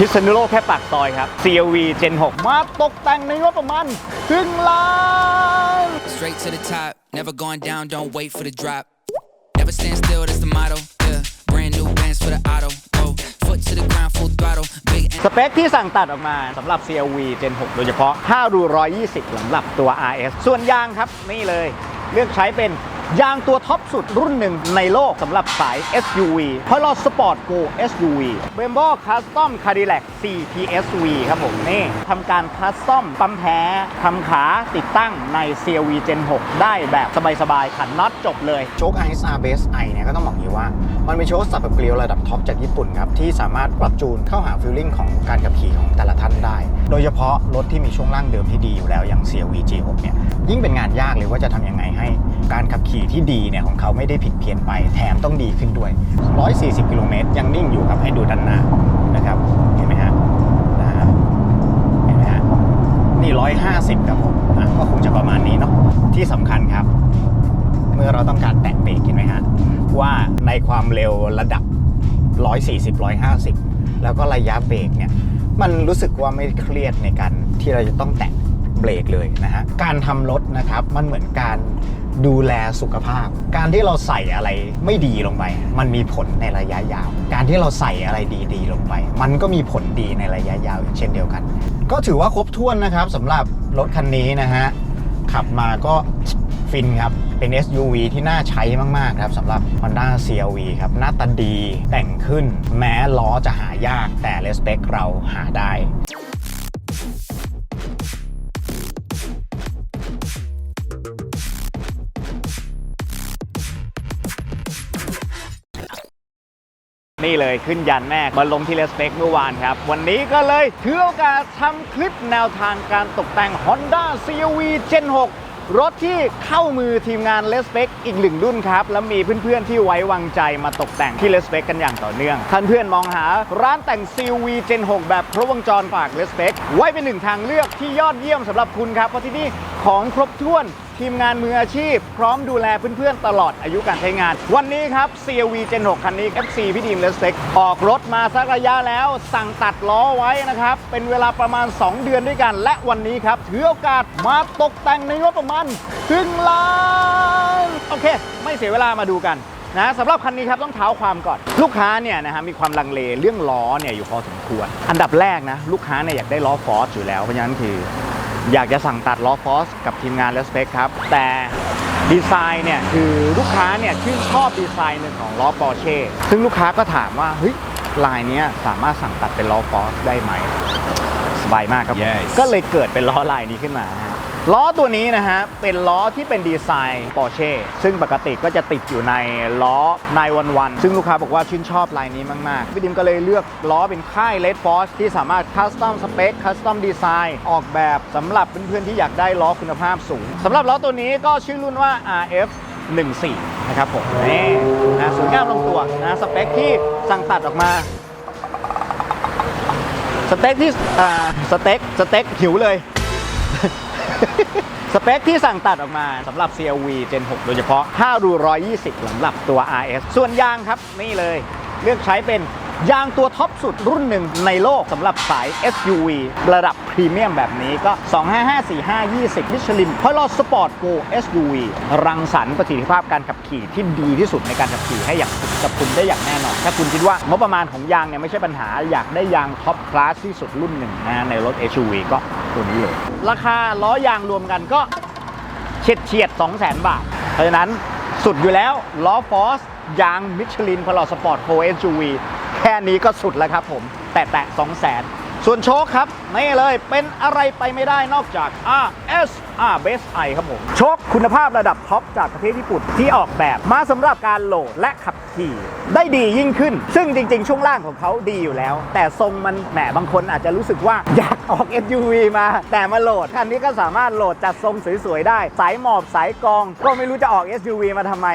พิษณุโลกแค่ปากซอยครับ CLV Gen 6 มาตกแต่งในงบประมาณครึ่งล้าน Straight to the top, never going down, don't wait for the drop. Never stand still, that's the motto. Yeah, brand new bands for the auto. Whoa, foot to the ground, full throttle. Big สเปคที่สั่งตัดออกมาสำหรับ CLV Gen 6 โดยเฉพาะ5รู120สำหรับตัว RS ส่วนยางครับนี่เลย เลือกใช้เป็น ยางตัวท็อปสุดรุ่นหนึ่งในโลกสำหรับสาย SUV พราะเรา Sport Go SUV b e m b o Custom Cadillac CPSV ครับผมนี่ทำการคัสตอมปั๊มแท้ทำขาติดตั้งใน CLV Gen 6 ได้แบบสบายๆขันน็อตจบเลย โชค ISR Base I เนี่ยก็ต้องบอกอย่างนี้ว่า มันเป็นโชคสับแบบเกลียวระดับท็อปจากญี่ปุ่นครับ ที่สามารถปรับจูนเข้าหาฟิลลิ่งของการขับขี่ของแต่ละท่านได้ โดยเฉพาะรถที่มีช่วงล่างเดิมที่ดีอยู่แล้วอย่าง CRV G6 เนี่ยยิ่งเป็นงานยากเลยว่าจะทำยังไงให้ การขับขี่ที่ดีเนี่ยของเขาไม่ได้ผิดเพี้ยนไปแถมต้องดีขึ้นด้วย 140 กิโลเมตรยังนิ่งอยู่ครับให้ดูด้านหน้านะครับเห็นไหมฮะนะฮะเห็นไหมฮะนี่ 150 ครับผมอะก็คงจะประมาณนี้เนาะที่สำคัญครับ เมื่อเราต้องการแตะเบรกเห็นไหมฮะว่าในความเร็วระดับ 140 150 แล้วก็ระยะเบรกเนี่ยมันรู้สึกว่าไม่เครียดในการที่เราจะต้องแตะ เบรกเลยนะฮะการทำรถนะครับมันเหมือนการดูแลสุขภาพ การที่เราใส่อะไรไม่ดีลงไป มันมีผลในระยะยาว การที่เราใส่อะไรดีๆ ลงไป มันก็มีผลดีในระยะยาวอย่างเช่นเดียวกัน ก็ถือว่าครบถ้วนนะครับสำหรับรถคันนี้นะฮะขับมาก็ฟินครับ เป็น SUV ที่น่าใช้มาก ๆ ครับสำหรับ Honda CRV ครับ หน้าตาดีแต่งขึ้น แม้ล้อจะหายากแต่ Respect เราหาได้ นี่เลยขึ้นยันแม่มาลงที่เลสเปกเมื่อวานครับ วันนี้ก็เลยถือโอกาสทำคลิปแนวทางการตกแต่ง Honda CRV Gen 6รถที่เข้ามือทีมงานเลสเปกอีกหนึ่งรุ่นครับ แล้วมีเพื่อนๆที่ไว้วางใจมาตกแต่งที่เลสเปกกันอย่างต่อเนื่อง ท่านเพื่อนมองหาร้านแต่ง CRV Gen 6 แบบครบวงจรฝากเลสเปกไว้เป็นหนึ่งทางเลือกที่ยอดเยี่ยมสำหรับคุณครับ เพราะที่นี่ของครบถ้วน ทีมงานมืออาชีพ พร้อมดูแลเพื่อนๆตลอดอายุการใช้งาน วันนี้ครับ CRV Gen 6 คันนี้ FC พี่ดีมเลสเต็กออกรถมาสักระยะแล้ว สั่งตัดล้อไว้นะครับ เป็นเวลาประมาณ 2 เดือนด้วยกัน และวันนี้ครับ ถือโอกาสมาตกแต่งในงบประมาณครึ่งล้านโอเค ไม่เสียเวลามาดูกันนะสำหรับคันนี้ครับต้องเท้าความก่อน ลูกค้าเนี่ยนะฮะมีความลังเลเรื่องล้อเนี่ยอยู่พอสมควร อันดับแรกนะ ลูกค้าเนี่ยอยากได้ล้อฟอร์สอยู่แล้วเพราะฉะนั้นคือ อยากจะสั่งตัดล้อฟอสกับทีมงานและสเปคครับ แต่ดีไซน์เนี่ยคือลูกค้าเนี่ยชื่นชอบดีไซน์หนึ่งของล้อปอร์เช่ซึ่งลูกค้าก็ถามว่าเฮ้ยลายเนี้ยสามารถสั่งตัดเป็นล้อฟอสได้ไหม สบายมากครับผม Yes ก็เลยเกิดเป็นล้อลายนี้ขึ้นมานะฮะ ล้อตัวนี้นะฮะ เป็นล้อที่เป็นดีไซน์ปอร์เช่ซึ่งปกติก็จะติดอยู่ในล้อในวันวันซึ่งลูกค้าบอกว่าชื่นชอบลายนี้มาก ๆ พี่ดิมก็เลยเลือกล้อเป็นค่าย Red Force ที่สามารถคัสตอมสเปคคัสตอมดีไซน์ออกแบบสำหรับเพื่อน ๆ ที่อยากได้ล้อคุณภาพสูงสำหรับล้อตัวนี้ก็ชื่อรุ่นว่า RF 14 นะครับผมนี่นะสวยงามลงตัวนะสเปคที่สั่งตัดออกมาสเต็กที่อ่าสเต็กสเต็กหิวเลย สเปคที่สั่งตัดออกมาสำหรับ CLV Gen 6 โดยเฉพาะ5รู120สำหรับตัว RS ส่วนยางครับนี่เลย เลือกใช้เป็นยางตัวท็อปสุดรุ่นหนึ่งในโลกสำหรับสาย SUV ระดับพรีเมียมแบบนี้ก็ 2554520 มิชลินเพราะเราสปอร์ตโก SUV รังสรรค์ประสิทธิภาพการขับขี่ที่ดีที่สุดในการขับขี่ให้อย่างกับคุณได้อย่างแน่นอน ถ้าคุณคิดว่างบประมาณของยางเนี่ยไม่ใช่ปัญหาอยากได้ยางท็อปคลาสที่สุดรุ่นหนึ่งนะในรถ SUV ก็ตัวนี้เลย ราคาล้อยางรวมกันก็เฉียดเฉียด2 0 0 0 0 0 บาท เพราะฉะนั้นสุดอยู่แล้วล้อฟอส ยางมิชลินพลอสปอร์ตโฟเอสยูวีแค่นี้ก็สุดแล้วครับผม แตะแตะสองแสนส่วนโชคครับนี่เลยเป็นอะไรไปไม่ได้นอกจาก RS R Base I ครับผมโชคคุณภาพระดับท็อปจากประเทศญี่ปุ่นที่ออกแบบมาสำหรับการโหลดและขับขี่ ได้ดียิ่งขึ้น ซึ่งจริง ๆ ช่วงล่างของเขาดีอยู่แล้ว แต่ทรงมันแหมบางคนอาจจะรู้สึกว่าอยากออก SUV มา แต่มาโหลดคันนี้ก็สามารถโหลดจัดทรงสวยๆได้ สายหมอบสายกอง ก็ไม่รู้จะออก SUV มาทำไม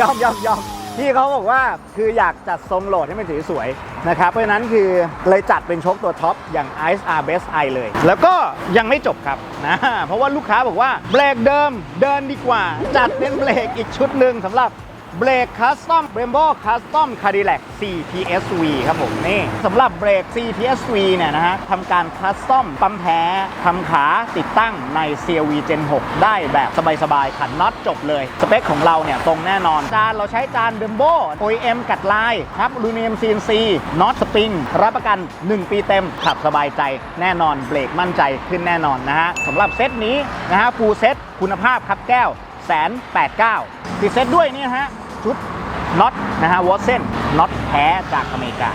ยอมยอมยอม พี่เขาบอกว่าคืออยากจัดทรงโหลดให้มันสวยๆนะครับ เพราะฉะนั้นคือเลยจัดเป็นชคตัวท็อปอย่าง Ice R Best I เลย แล้วก็ยังไม่จบครับนะเพราะว่าลูกค้าบอกว่าเบรกเดิมเดินดีกว่า จัดเป็นเบรกอีกชุดหนึ่งสำหรับ เบรกคัสตอมเบรมโบคัสตอมคาร์ดิแลก CPSV ครับผมนี่สำหรับเบรก CPSV เนี่ยนะฮะทำการคัสตอมปั๊มแท้ทำขาติดตั้งใน CRV Gen 6 ได้แบบสบายๆขันน็อตจบเลย สเปคของเราเนี่ยตรงแน่นอน จานเราใช้จานเบรมโบ OEM กัดลายครับลูเนียม CNC น็อตสปริงรับประกัน 1 ปีเต็มขับสบายใจแน่นอนเบรกมั่นใจขึ้นแน่นอนนะฮะสำหรับเซตนี้นะฮะฟูลเซตคุณภาพครับแก้วแสนแปดเก้าติดเซตด้วยนี่ฮะ ชุดน็อตนะฮะวอตเซนน็อตแท้จากอเมริกา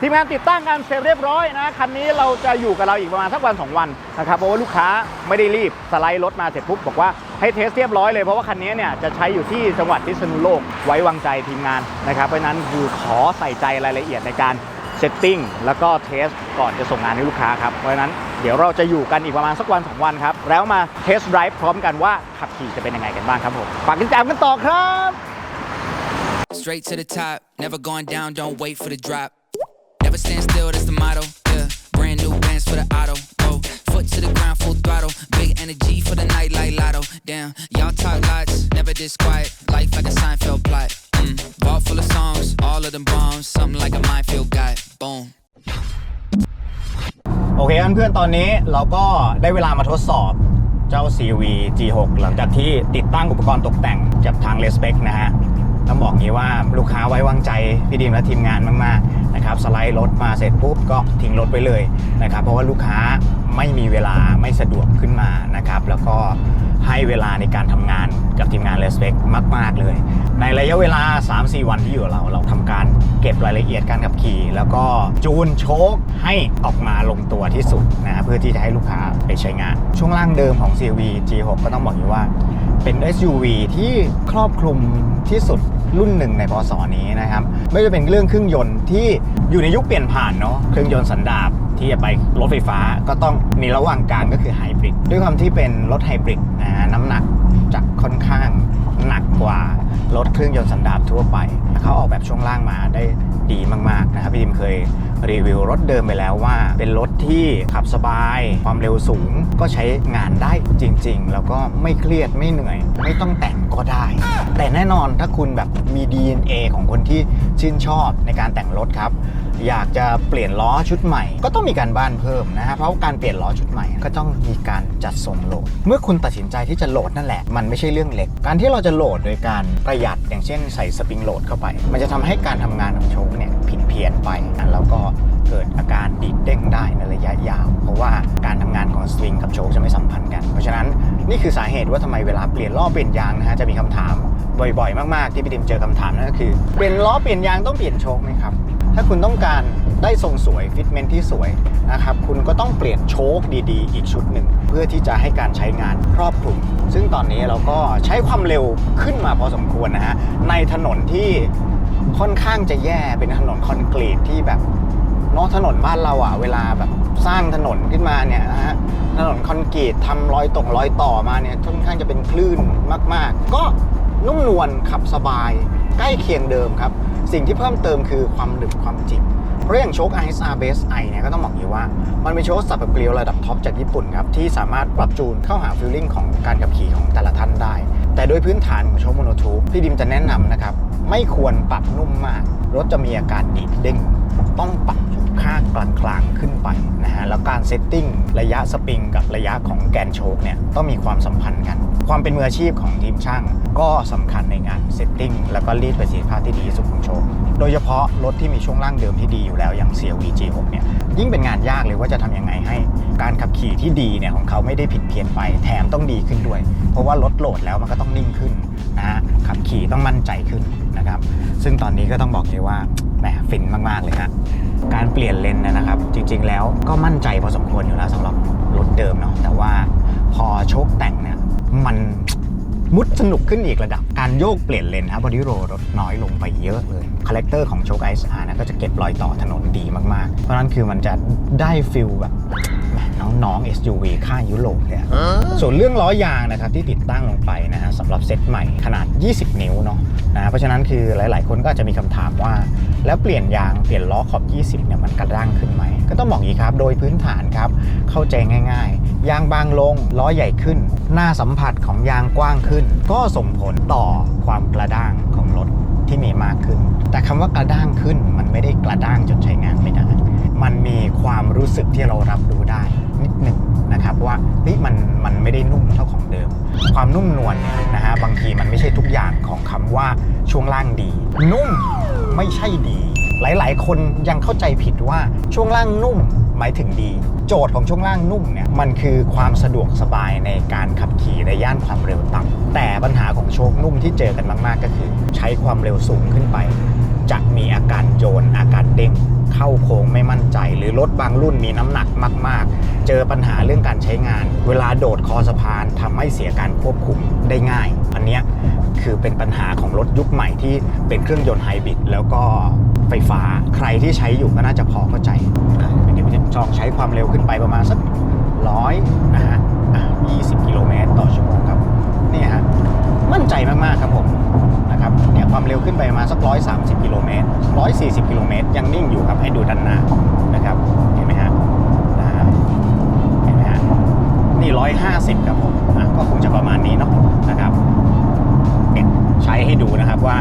ทีมงานติดตั้งกันเสร็จเรียบร้อยนะคันนี้เราจะอยู่กับเราอีกประมาณสักวัน 2 วันนะครับเพราะว่าลูกค้าไม่ได้รีบสไลด์รถมาเสร็จปุ๊บบอกว่าให้เทสเรียบร้อยเลยเพราะว่าคันนี้เนี่ยจะใช้อยู่ที่จังหวัดพิษณุโลกไว้วางใจทีมงานนะครับเพราะฉะนั้นคือขอใส่ใจรายละเอียดในการเซตติ้งแล้วก็เทสก่อนจะส่งงานให้ลูกค้าครับเพราะฉะนั้นเดี๋ยวเราจะอยู่กันอีกประมาณสักวัน 2 วันครับ แล้วมาเทสไดรฟ์พร้อมกันว่าขับขี่จะเป็นยังไงกันบ้างครับผมฝากติดตามกันต่อครับ Straight to the top, never going down, don't wait for the drop. Never stand still, that's the motto. Yeah, brand new bands for the auto. Whoa, foot to the ground, full throttle. Big energy for the night like lotto. Damn, y'all talk lots, never this quiet. Life like a Seinfeld plot. Mm, vault full of songs, all of them bombs. Something like a minefield guy. Boom. โอเคเพื่อนๆตอนนี้เราก็ได้เวลามาทดสอบเจ้า CV G6 หลังจากที่ติดตั้งอุปกรณ์ตกแต่งจากทาง r e s p e c นะฮะ ต้องบอกงี้ว่าลูกค้าไว้วางใจพี่ดีมและทีมงานมากๆนะครับสไลด์รถมาเสร็จปุ๊บก็ทิ้งรถไปเลยนะครับเพราะว่าลูกค้าไม่มีเวลาไม่สะดวกขึ้นมานะครับแล้วก็ให้เวลาในการทำงานกับทีมงาน Respect มาก ๆ เลย ในระยะเวลา 3-4 วันที่อยู่เรา เราทำการเก็บรายละเอียดการขับขี่ แล้วก็จูนโชคให้ออกมาลงตัวที่สุดนะฮะเพื่อที่จะให้ลูกค้าไปใช้งาน ช่วงล่างเดิมของ CRV G6 ก็ต้องบอกอยู่ว่าเป็น SUV ที่ครอบคลุมที่สุด รุ่นหนึ่งในพศนี้นะครับไม่ว่าจะเป็นเรื่องเครื่องยนต์ที่อยู่ในยุคเปลี่ยนผ่านเนาะเครื่องยนต์สันดาปที่จะไปรถไฟฟ้าก็ต้องมีระหว่างกลางก็คือไฮบริดด้วยความที่เป็นรถไฮบริดนะฮะน้ำหนักจะค่อนข้างหนักกว่ารถเครื่องยนต์สันดาปทั่วไปเขาออกแบบช่วงล่างมาได้ดีมากๆนะครับพี่ดิมเคย รีวิวรถเดิมไปแล้วว่า เป็นรถที่ขับสบาย ความเร็วสูงก็ใช้งานได้จริง ๆ แล้วก็ไม่เครียดไม่เหนื่อย ไม่ต้องแต่งก็ได้ แต่แน่นอนถ้าคุณแบบมี DNA ของคนที่ชื่นชอบในการแต่งรถครับ อยากจะเปลี่ยนล้อชุดใหม่ ก็ต้องมีการบ้านเพิ่มนะฮะเพราะการเปลี่ยนล้อชุดใหม่ก็ต้องมีการจัดส่งโหลด เมื่อคุณตัดสินใจที่จะโหลดนั่นแหละ มันไม่ใช่เรื่องเล็ก การที่เราจะโหลดโดยการประหยัดอย่างเช่นใส่สปริงโหลดเข้าไป มันจะทำให้การทำงานของโชคเนี่ยผิดเพี้ยนไปนแล้วก็เกิดอาการดีดเด้งได้ในระยะยาว เพราะว่าการทำงานของสวิงกับโชคจะไม่สัมพันธ์กัน เพราะฉะนั้นนี่คือสาเหตุว่าทำไมเวลาเปลี่ยนล้อเปลี่ยนยางนะฮะจะมีคำถามบ่อยๆ มากๆ ที่พี่ดิมเจอคำถามนั่นก็คือเปลี่ยนล้อเปลี่ยนยางต้องเปลี่ยนโชคไหมครับถ้าคุณต้องการได้ทรงสวยฟิตเมนที่สวยนะครับคุณก็ต้องเปลี่ยนโชคดีๆ อีกชุดหนึ่ง เพื่อที่จะให้การใช้งานครอบคลุม ซึ่งตอนนี้เราก็ใช้ความเร็วขึ้นมาพอสมควรนะฮะในถนนที่ ค่อนข้างจะแย่เป็นถนนคอนกรีตที่แบบนอะถนนบ้านเราอะเวลาแบบสร้างถนนขึ้นมาเนี่ยนะฮะถนนคอนกรีตทำรอยตกรอยต่อมาเนี่ยค่อนข้างจะเป็นคลื่นมาก ๆ ก็นุ่มนวลขับสบาย ใกล้เคียงเดิมครับ สิ่งที่เพิ่มเติมคือความหนึบความจิกเพราะอย่างโชค ISR Base I เนี่ยก็ต้องบอกอยู่ว่า มันเป็นโชคสับเกลียวระดับท็อปจากญี่ปุ่นครับ ที่สามารถปรับจูนเข้าหาฟิลลิ่งของการขับขี่ของแต่ละท่านได้ แต่โดยพื้นฐานของโชคโมโนทูปพี่ดิมจะแนะนำนะครับ ไม่ควรปรับนุ่มมาก รถจะมีอาการดีดเด้งต้องปรับค่ากลางๆขึ้นไปนะฮะแล้วการเซตติ้งระยะสปริงกับระยะของแกนโชคเนี่ยต้องมีความสัมพันธ์กัน ความเป็นมืออาชีพของทีมช่าง ก็สำคัญในงานเซตติ้งแล้วก็รีดประสิทธิภาพที่ดีที่สุดของโชคโดยเฉพาะรถที่มีช่วงล่างเดิมที่ดีอยู่แล้วอย่าง CRV G6 เนี่ยยิ่งเป็นงานยากเลยว่าจะทำยังไงให้ การขับขี่ที่ดีเนี่ยของเขาไม่ได้ผิดเพี้ยนไปแถมต้องดีขึ้นด้วย เพราะว่ารถโหลดแล้วมันก็ต้องนิ่งขึ้นนะฮะขับขี่ต้องมั่นใจขึ้น นะครับ ซึ่งตอนนี้ก็ต้องบอกเลยว่าแหมฟินมากๆเลยฮะการเปลี่ยนเลนนะครับ จริง ๆ แล้วก็มั่นใจพอสมควรอยู่แล้วสำหรับรถเดิมเนาะแต่ว่าพอโชคแต่งเนี่ยมันมุดสนุกขึ้นอีกระดับการโยกเปลี่ยนเลนครับบอดี้โรลดน้อยลงไปเยอะเลยคาแรคเตอร์ของโชคไอซ์อาร์นะก็จะเก็บรอยต่อถนนดีมากๆ เพราะนั้นคือมันจะได้ฟิลแบบ น้องๆ SUV ค่ายยุโรปเลยอะส่วนเรื่องล้อยางนะครับที่ติดตั้งลงไปนะฮะสำหรับเซตใหม่ขนาด 20 นิ้วเนาะนะเพราะฉะนั้นคือหลายๆ คนก็อาจจะมีคำถามว่า แล้วเปลี่ยนยางเปลี่ยนล้อขอบ 20 เนี่ยมันกระด้างขึ้นไหม ก็ต้องบอกอย่างนี้ครับ โดยพื้นฐานครับ เข้าใจง่าย ๆ ยางบางลงล้อใหญ่ขึ้น หน้าสัมผัสของยางกว้างขึ้น ก็ส่งผลต่อความกระด้างของรถที่มีมากขึ้น แต่คำว่ากระด้างขึ้นมันไม่ได้กระด้างจนใช้งานไม่ได้ มันมีความรู้สึกที่เรารับรู้ได้นิดหนึ่งนะครับว่าเฮ้ยมันมันไม่ได้นุ่มเท่าของเดิม ความนุ่มนวลเนี่ยนะฮะบางทีมันไม่ใช่ทุกอย่างของคำว่าช่วงล่างดี นุ่มไม่ใช่ดี หลายๆ คนยังเข้าใจผิดว่าช่วงล่างนุ่มหมายถึงดี โจทย์ของช่วงล่างนุ่มเนี่ยมันคือความสะดวกสบายในการขับขี่ในย่านความเร็วต่ำแต่ปัญหาของโชคนุ่มที่เจอกันมาก ๆ ก็คือ ใช้ความเร็วสูงขึ้นไป จะมีอาการโยนอาการเด้ง เข้าโค้งไม่มั่นใจ หรือรถบางรุ่นมีน้ำหนักมาก ๆ เจอปัญหาเรื่องการใช้งาน เวลาโดดคอสะพานทำให้เสียการควบคุมได้ง่าย อันนี้คือเป็นปัญหาของรถยุคใหม่ที่เป็นเครื่องยนต์ไฮบริดแล้วก็ไฟฟ้าใครที่ใช้อยู่ก็น่าจะพอเข้าใจอะเดี๋ยวผมจะลองใช้ความเร็วขึ้นไปประมาณสักร้อยนะฮะอะ20 กิโลเมตรต่อชั่วโมงครับนี่ฮะ มั่นใจมากๆครับผมนะครับเนี่ยความเร็วขึ้นไปประมาณสัก130กิโลเมตร140กิโลเมตรยังนิ่งอยู่ครับให้ดูด้านหน้านะครับเห็นไหมฮะนะฮะเห็นไหมฮะนี่150ครับผมอะก็คงจะประมาณนี้เนาะนะครับเนี่ยใช้ให้ดูนะครับว่า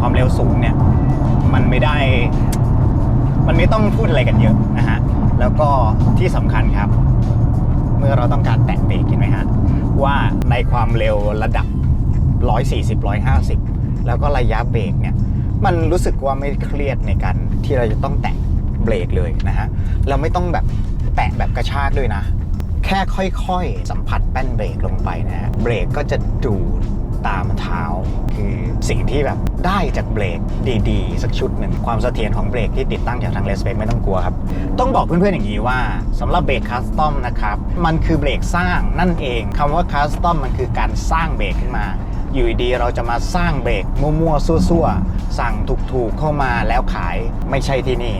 ความเร็วสูงเนี่ยมันไม่ได้ มันไม่ต้องพูดอะไรกันเยอะนะฮะแล้วก็ที่สำคัญครับ เมื่อเราต้องการแตะเบรกเห็นไหมฮะว่าในความเร็วระดับ 140 150 แล้วก็ระยะเบรกเนี่ยมันรู้สึกว่าไม่เครียดในการที่เราจะต้องแตะเบรกเลยนะฮะเราไม่ต้องแบบแตะแบบกระชากด้วยนะ แค่ค่อยๆ สัมผัสแป้นเบรกลงไปนะฮะเบรกก็จะดูดตามเท้าคือสิ่งที่แบบได้จากเบรกดีๆ สักชุดหนึ่งความเสถียรของเบรกที่ติดตั้งจากทางเลสเปกไม่ต้องกลัวครับ ต้องบอกเพื่อนๆอย่างนี้ว่าสำหรับเบรกคัสตอมนะครับ มันคือเบรกสร้างนั่นเองคำว่าคัสตอมมันคือการสร้างเบรกขึ้นมา อยู่ดีเราจะมาสร้างเบรกมั่วๆซั่วๆ สั่งถูกๆเข้ามาแล้วขายไม่ใช่ที่นี่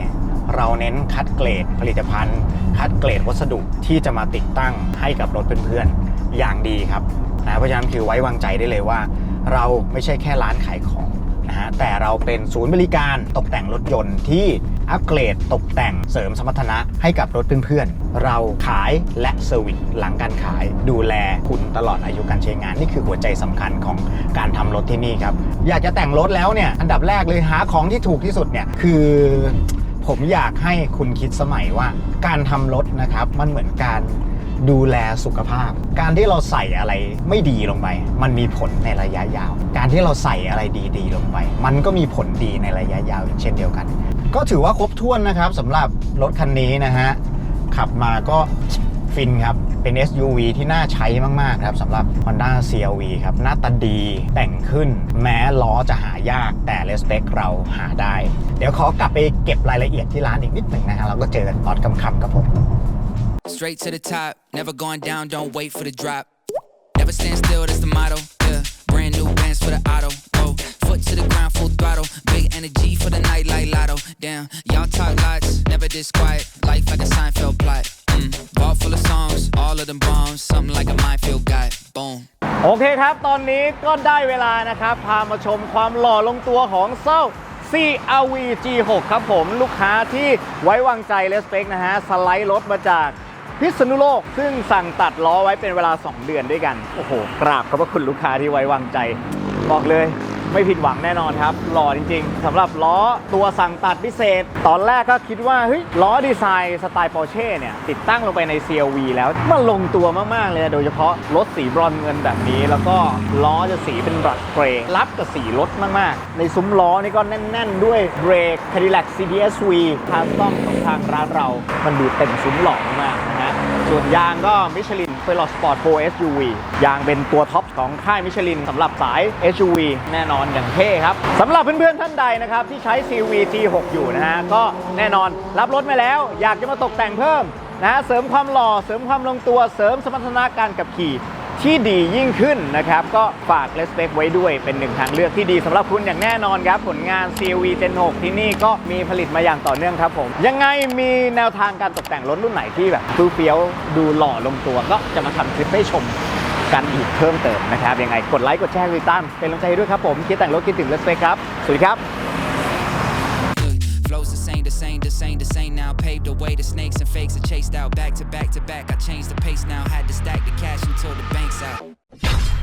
เราเน้นคัดเกรดผลิตภัณฑ์ คัดเกรดวัสดุที่จะมาติดตั้งให้กับรถเพื่อนๆอย่างดีครับนะเพราะฉะนั้นคือไว้วางใจได้เลยว่า เราไม่ใช่แค่ร้านขายของ นะฮะแต่เราเป็นศูนย์บริการตกแต่งรถยนต์ที่อัปเกรดตกแต่งเสริมสมรรถนะให้กับรถเพื่อนๆ เราขายและเซอร์วิสหลังการขายดูแลคุณตลอดอายุการใช้งาน นี่คือหัวใจสำคัญของการทำรถที่นี่ครับ อยากจะแต่งรถแล้วเนี่ย อันดับแรกเลยหาของที่ถูกที่สุดเนี่ยคือผมอยากให้คุณคิดสมัยว่าการทำรถนะครับมันเหมือนการ ดูแลสุขภาพ การที่เราใส่อะไรไม่ดีลงไป มันมีผลในระยะยาว การที่เราใส่อะไรดีๆลงไป มันก็มีผลดีในระยะยาวเช่นเดียวกัน ก็ถือว่าครบถ้วนนะครับสำหรับรถคันนี้นะฮะขับมาก็ฟินครับ เป็น SUV ที่น่าใช้มาก ๆ ครับสำหรับ Honda CRV ครับ หน้าตาดีแต่งขึ้น แม้ล้อจะหายากแต่ Respect เราหาได้ เดี๋ยวขอกลับไปเก็บรายละเอียดที่ร้านอีกนิดหนึ่งนะฮะเราก็เจอกันตอนค่ำๆครับผม Straight to the top, never going down, don't wait for the drop. Never stand still, that's the motto. Yeah, brand new bands for the auto. Whoa, foot to the ground, full throttle. Big energy for the night like lotto. Damn, y'all talk lots, never this quiet. Life like a Seinfeld plot. Mm, vault full of songs, all of them bombs. Something like a minefield guy. Boom. โอเคครับ ตอนนี้ก็ได้เวลานะครับ พามาชมความหล่อลงตัวของเซา CRV G6 ครับผม ลูกค้าที่ไว้วางใจเละสเปกนะฮะ สไลด์รถมาจาก พิษณุโลก ซึ่งสั่งตัดล้อไว้เป็นเวลา 2 เดือนด้วยกัน โอ้โห กราบขอบพระคุณลูกค้าที่ไว้วางใจ บอกเลยไม่ผิดหวังแน่นอนครับ หล่อจริงๆสำหรับล้อตัวสั่งตัดพิเศษ ตอนแรกก็คิดว่าเฮ้ยล้อดีไซน์สไตล์ปอร์เช่เนี่ย ติดตั้งลงไปใน CRV แล้วมันลงตัวมาก ๆ เลย โดยเฉพาะรถสีบรอนเงินแบบนี้ แล้วก็ล้อจะสีเป็นบรัชเกรย์รับกับสีรถมาก ๆ ในซุ้มล้อนี่ก็แน่น ๆ ด้วยเบรก Cadillac CDSV ทางต้องของทางร้านเรา มันดูเต็มซุ้มหล่อมาก ส่วนยางก็มิชลินเฟลอสปอร์ตโฟ SUV ยางเป็นตัวท็อปของค่ายมิชลินสำหรับสาย SUV แน่นอนอย่างเท่ครับสำหรับเพื่อนๆท่านใดนะครับที่ใช้ CV G6 อยู่นะฮะก็แน่นอนรับรถมาแล้ว อยากจะมาตกแต่งเพิ่มนะฮะเสริมความหล่อเสริมความลงตัวเสริมสมรรถนะการขับขี่ ที่ดียิ่งขึ้นนะครับ ก็ฝาก Respect ไว้ด้วยเป็นหนึ่งทางเลือกที่ดีสำหรับคุณอย่างแน่นอนครับ ผลงาน CV Gen 6 ที่นี่ก็มีผลิตมาอย่างต่อเนื่องครับผม ยังไงมีแนวทางการตกแต่งรถรุ่นไหนที่แบบฟูเฟี้ยวดูหล่อลงตัว ก็จะมาทำคลิปให้ชมกันอีกเพิ่มเติมนะครับ ยังไงกดไลค์กดแชร์ติดตามเป็นกำลังใจด้วยครับผมคิดแต่งรถคิดถึง Respect ครับ สวัสดีครับ The same, the same, the same, the same now. Paved the way, the snakes and fakes are chased out. Back to back to back, I changed the pace now. Had to stack the cash until the bank's out.